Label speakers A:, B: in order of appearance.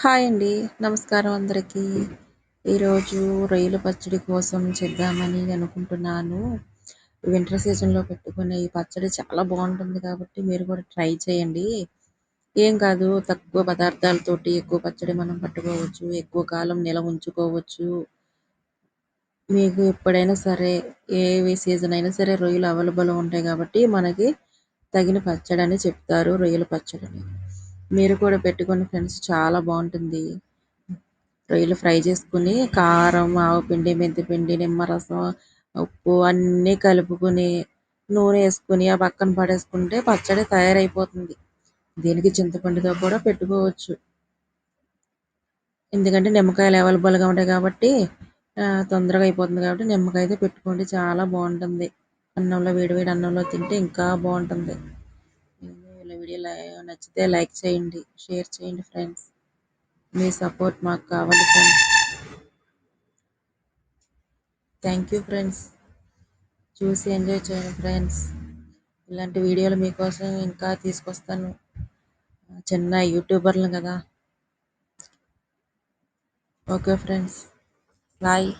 A: Hi అండి. నమస్కారం అందరికీ. ఈరోజు రొయ్యల పచ్చడి కోసం చేద్దామని అనుకుంటున్నాను. వింటర్ సీజన్లో పెట్టుకునే ఈ పచ్చడి చాలా బాగుంటుంది కాబట్టి మీరు కూడా ట్రై చేయండి. ఏం కాదు తక్కువ పదార్థాలతోటి ఎక్కువ పచ్చడి మనం పట్టుకోవచ్చు ఎక్కువ కాలం నిలవ ఉంచుకోవచ్చు. మీకు ఎప్పుడైనా సరే ఏ సీజన్ అయినా సరే రొయ్యలు అవైలబుల్ ఉంటాయి కాబట్టి మనకి తగిన పచ్చడి అని చెప్తారు రొయ్యల పచ్చడిని. మీరు కూడా పెట్టుకుని ఫ్రెండ్స్. చాలా బాగుంటుంది. రొయ్యలు ఫ్రై చేసుకుని కారం ఆవపిండి మెంతిపిండి నిమ్మరసం ఉప్పు అన్నీ కలుపుకొని నూనె వేసుకుని ఆ పక్కన పడేసుకుంటే పచ్చడి తయారైపోతుంది. దీనికి చింతపండుతో కూడా పెట్టుకోవచ్చు. ఎందుకంటే నిమ్మకాయలు అవైలబుల్గా ఉంటాయి కాబట్టి తొందరగా అయిపోతుంది కాబట్టి నిమ్మకాయతో పెట్టుకోండి. చాలా బాగుంటుంది. అన్నంలో వేడివేడి అన్నంలో తింటే ఇంకా బాగుంటుంది. వీడియో నచ్చితే లైక్ చేయండి షేర్ చేయండి ఫ్రెండ్స్. మీ సపోర్ట్ మాకు కావాలి ఫ్రెండ్స్. థ్యాంక్ యూ ఫ్రెండ్స్ చూసి ఎంజాయ్ చేయండి ఫ్రెండ్స్ ఇలాంటి వీడియోలు మీకోసం ఇంకా తీసుకొస్తాను. చిన్న యూట్యూబర్లు కదా. Okay friends bye